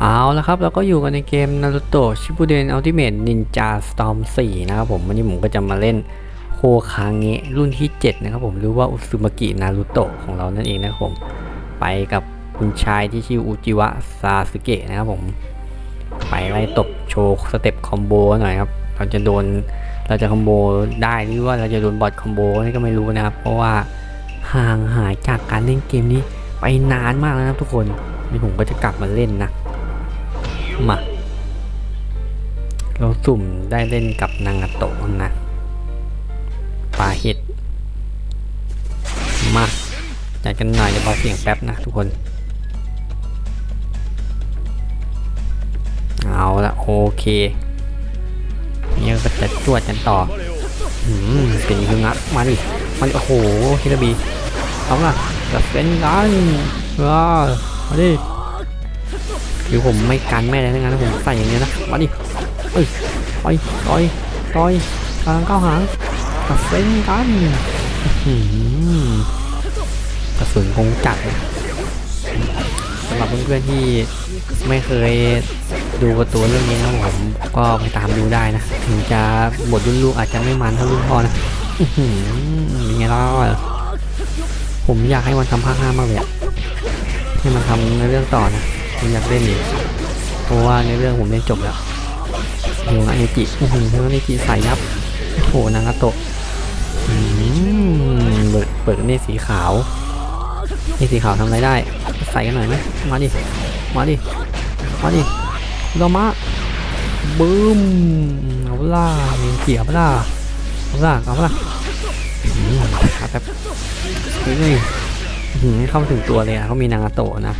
เอาละครับเราก็อยู่กันในเกม Naruto Shippuden Ultimate Ninja Storm 4 นะครับผมวันนี้ผมก็จะมาเล่นโคคาเงะรุ่นที่ 7 นะครับผมหรือว่าอุซุมากินารุโตะของเรานั่นเองนะครับผม ไปกับคุณชายที่ชื่ออุจิวะซาสึเกะนะครับผม ไปไล่ตบโชว์สเต็ปคอมโบหน่อยครับ เราจะโดนเราจะคอมโบได้หรือว่าเราจะโดนบอทคอมโบนี่ก็ไม่รู้นะครับ เพราะว่าห่างหายจากการเล่นเกมนี้ไปนานมากแล้วนะทุกคนนี่ผมก็จะกลับมาเล่นนะ มา เราสุ่มได้เล่นกับนางาโตะนะปลาเห็ด มาจัดกันหน่อยจะเบาเสียงแป๊บนะทุกคน เอาละโอเคนี่ก็จะจวดกันต่ออืมเป็นยังงัดมาดิมาดิโอ้โหฮิราบีเอาล่ะจะเป็นกันว้ามาดิ คือผมไม่กันแม่เลยทั้งนั้นผมใส่อย่างเงี้ยนะมาดิเอ้ยต่อยต่อยต่อยกลางก้าหางจะเป็นกันอื้อหือกระสุนคงจัดนะสำหรับเพื่อนๆที่ไม่เคยดูการ์ตูนเรื่องนี้นะผมก็ไปตามดูได้นะ ถึงจะบทรุ่นลูกอาจจะไม่มันเท่ารุ่นพ่อนะอื้อหือเป็นไงล่ะผมอยากให้มันทำภาคห้ามากเลยให้มันทำในเรื่องต่อนะ ผมอยากเล่นอีกเพราะว่าในเรื่องผมเล่นจบแล้วเฮงาเนจิอื้อหือเฮงาเนจิใส่ยับโอ้โหนางาโตะอืมเปิดเปิดนี่สีขาวนี่สีขาวทำอะไรได้ ใส่กันหน่อยไหมมาดิมาดิมาดิโดมาบึ้มเอาล่ะมีเกี่ยวล่ะเอาล่ะเอาล่ะอืมขาแบบเฮ้ยอื้อหือเข้ามาถึงตัวเลยอะเขามีนางาโตะนะ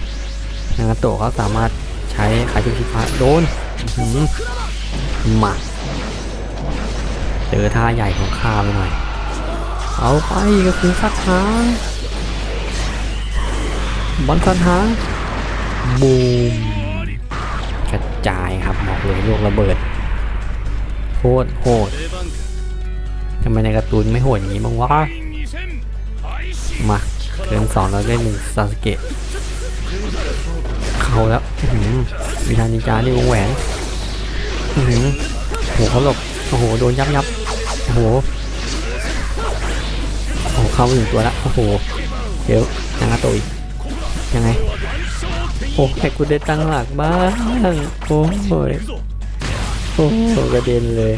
นางาโตะเขาสามารถใช้ขาจุกชิฟ้าโดนหือมาเจอท่าใหญ่ของข้าไปหน่อย เอาไปก็คือสักหางบอลสันหางบูมกระจายครับบอกเลยลูกระเบิดโคตรโหดทำไมในการ์ตูนไม่โหดอย่างนี้บ้างวะมาเทิร์นสองเราได้หนึ่งซาสเกะ เข้าแล้วหือวิธานิจานี่วงแหวนอื้อหือโหเขาหลบโอ้โหโดนยับยับโอ้โหโอ้โหเข้ามาถึงตัวแล้วโอ้โหเดี๋ยวนางาโตะอีกยังไงโอ้ให้กูได้ตั้งหลักบ้างโอ้ยโอ้โหกระเด็นเลย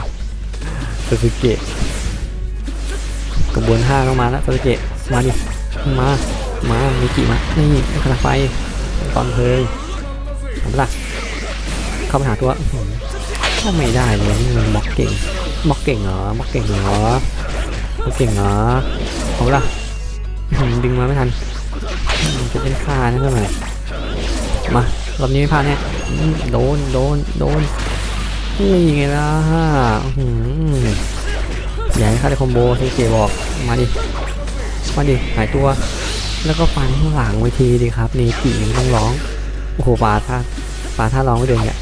ซาสึเกะกระบวนห้าก็มาแล้วซาสึเกะมาดิมามามิกิมานี่ขนาดไฟตอนเพลิง ทำปะล่ะเข้าไปหาตัวก็ไม่ได้เลยนี่มันบล็อกเก่งบล็อกเก่งเหรอบล็อกเก่งเหรอบล็อกเก่งเหรอเอาล่ะดึงมาไม่ทันจะเป็นค่านะเพื่อนมารอบนี้ไม่พลาดแน่โดนโดนโดนนี่ไงล่ะอื้อหืออย่าให้ข้าได้คอมโบที่เจบอกมาดิมาดิหายตัว แล้วก็ฟันข้างหลังไว้ทีดิครับนี่กี่ต้องร้อง โอ้โหปลาท่าปลาท่าร้องไม่เดินเนี่ย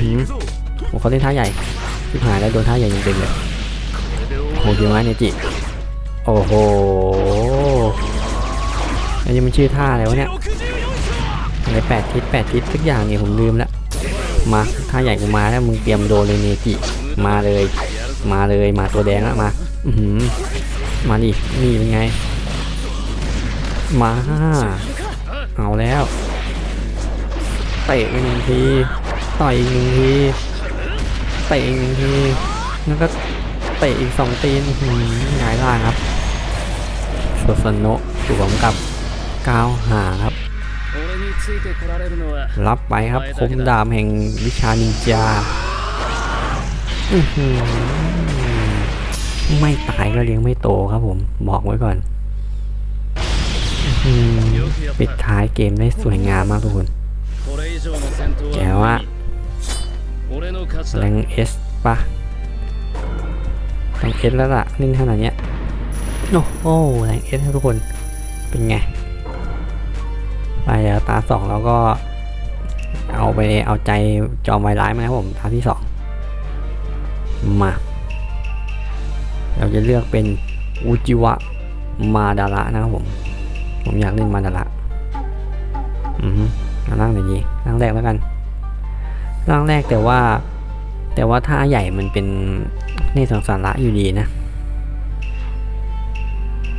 อื้อหือโอ้เขาเล่นท่าใหญ่ที่หายแล้วโดนท่าใหญ่ยังเต็มเลยโอ้โหเยอะมากเนี่ยจิโอ้โหอันนี้มันชื่อท่าอะไรวะเนี่ยอะไรแปดทิศแปดทิศทุกอย่างเนี่ยผมลืมแล้วมาถ้าใหญ่กูมาแล้วมึงเตรียมโดนเลยเนจิมาเลย มาเลยมาตัวแดงแล้วมาอือหือมาดินี่เป็นไง มา เอาแล้ว เตะอีกหนึ่งที ต่อยอีกหนึ่งที เตะอีกหนึ่งที แล้วก็เตะอีกสองตีนหงายล่างครับโซสโนะสวมกับก้าวหาครับ รับไปครับคมดามแห่งวิชานินจาไม่ตายก็เลี้ยงไม่โตครับผม บอกไว้ก่อน ปิดท้ายเกมได้สวยงามมากทุกคน แกวะแรงเอสปะต้องเอสแล้วล่ะนิ่งขนาดเนี้ยโอ้โหแรงเอสให้ทุกคนเป็นไงไปาตาสองแล้วก็เอาไปเอาใจจอมไวร้ายมานะผมตาที่สองมาเราจะเลือกเป็นอุจิวะมาดาระนะครับผม ผมอยากเล่นมาดาระอือ ฮึเอาล่างไหนดีล่างแรกแล้วกัน ร่างแรกแต่ว่า แต่ว่าท่าใหญ่มันเป็นในสังสาระอยู่ดีนะ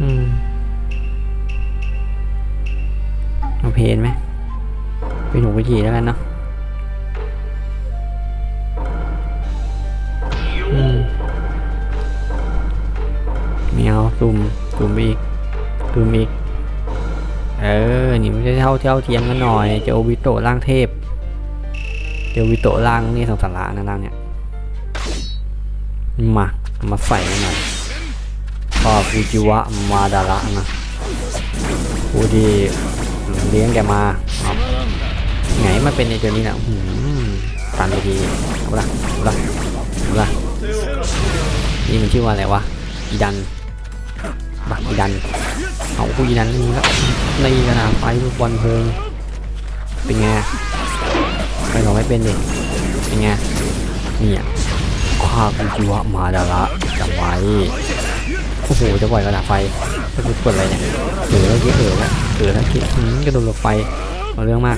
อืมเอาเพลนไหมไปหนูไปทีแล้วกันเนาะอืมไม่เอาซุ่มซุ่มอีกซุ่มอีก เออ นี่มันจะเท่าเท่าเทียมกันหน่อย เจอโอบิโตะร่างเทพ เจอโอบิโตะร่างนี่สังสาระนะร่างเนี่ย มา มาใส่กันหน่อยก็ฟูจิวะมาดาระนะผู้ที่เลี้ยงแกมาไงมาเป็นในตัวนี้นะหือตันไปทีเอาละเอาละเอาละนี่มันชื่อว่าอะไรวะอีดัน บักอีดันเอาผู้อีดันนี่แล้วในกระนาไฟลูกบอลเพลิงเป็นไงไปหรอไม่เป็นเดิเป็นไงเนี่อะข้าคือจิวะมาดาระจำไว้โอ้โหจะปล่อยกระดาษไฟจะพูดกดอะไรเนี่ยเออแล้วคิดเออแล้วเออแล้วคิดอืมกระโดดหลบไฟเอาเรื่องมาก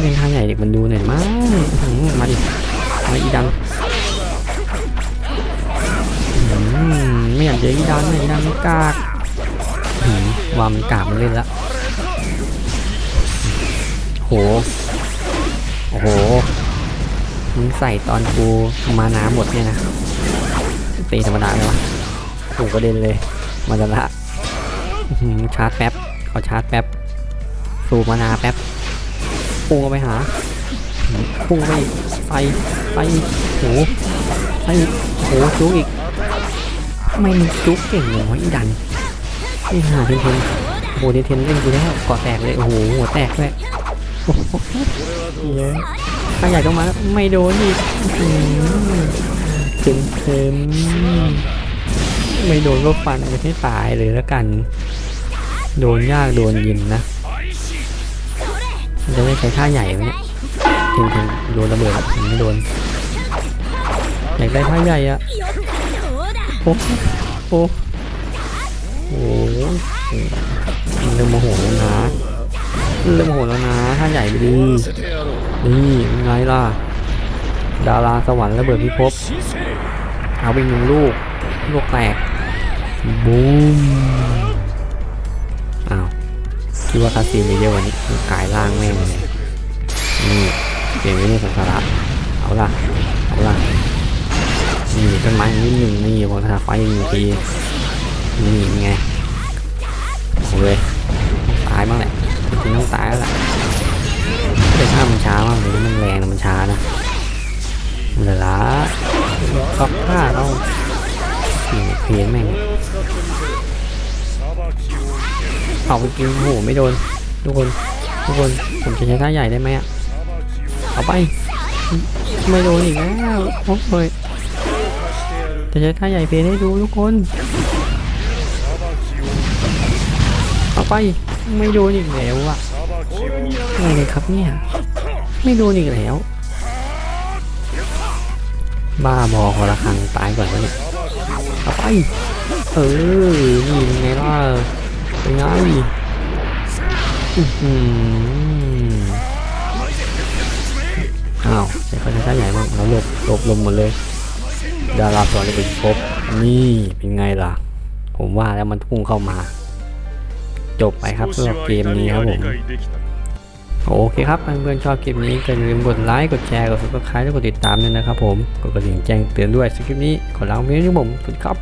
เล่นท่าใหญ่เด็กมันดูหน่อยมั้งมาดิมาอีดัน มไม่อยากเจออีดันเลยอีดันมันกากอืมวามันกากมันเล่นละโหโอ้โหมึงใส่ตอนกูมาน้ำหมดเนี่ยนะตีธรรมดาเลยวะถูกประเด็นเลยมาจะละหือชาร์จแป๊บขอชาร์จแป๊บสูบมานาแป๊บพุ่งเข้าไปหาพุ่งไปอีกไปไปอีกโหไปอีกโหจุกอีก ไมมึงจุกเก่งอย่างวะอีดันนี่หาเทนเทนโอ้โหเทนเทนเล่นกูแล้วกาะแตกเลยโอ้โหหัวแตกด้วยโอ้โหเยอะถ้าอยากต้องมาไม่โดนอีกเต็มเต็มไม่โดนก็ฟันไม่ให้ตายเลยแล้วกัน โดนยากโดนยิงนะจะไม่ใช้ท่าใหญ่ไหมเนี่ยถึงถึงโดนระเบิดถึงไม่โดนอยากได้ท่าใหญ่อะ อ้โอ้โหเริ่มโมโหแล้วนะเริ่มโมโหแล้วนะถ้าใหญ่ดีนี่ไงล่ะ ดาราสวรรค์ระเบิดพิภพเอาไปหนึ่งลูก ลูกแตกบูมอ้าวคิดว่าคาซีมีเยอะวันนี้กายล่างแม่งเลยนี่เกมนี้สาระเอาล่ะ เอาล่ะ นี่ต้นไม้นิดหนึ่งนี่พอทาไฟหนึ่งทีนี่ไงโอ้ยตายบ้างแหละจริงต้องตายแล้วแหละแต่ถ้ามันช้ามากเลยมันแรงมันช้านะมันเหลือละก็ฆ่าเราสี่เพลนแม่งเอาไปกินโอ้โหไม่โดนทุกคนทุกคนผมจะใช้ท่าใหญ่ได้ไหมอะเอาไปไม่โดนอีกแล้วโอ้ย จะใช้ท่าใหญ่เพลนให้ดูทุกคนเอาไปไม่โดนอีกแล้วอะอะไรเลยครับเนี่ย ไม่โดนอีกแล้ว บ้าบอคอละครังตายก่อนวะเนี่ยเอาไปเออนี่ไงล่ะเป็นไงอื้อหืออ้าวใช้คนเทนต์ใหญ่มากแล้วหลบหลบลมหมดเลย ดาราสอนเลยเป็นครบนี่เป็นไงล่ะ ผมว่าแล้วมันพุ่งเข้ามา จบไปครับสำหรับเกมนี้ครับผมโอเคครับเพื่อนๆชอบคลิปนี้ก็อย่าลืมกดไลค์กดแชร์กด subscribe และกดติดตามด้วยนะครับผมกดกระดิ่งแจ้งเตือนด้วยสคลิปนี้ขอลาไปที่ผมสวัสดีครับ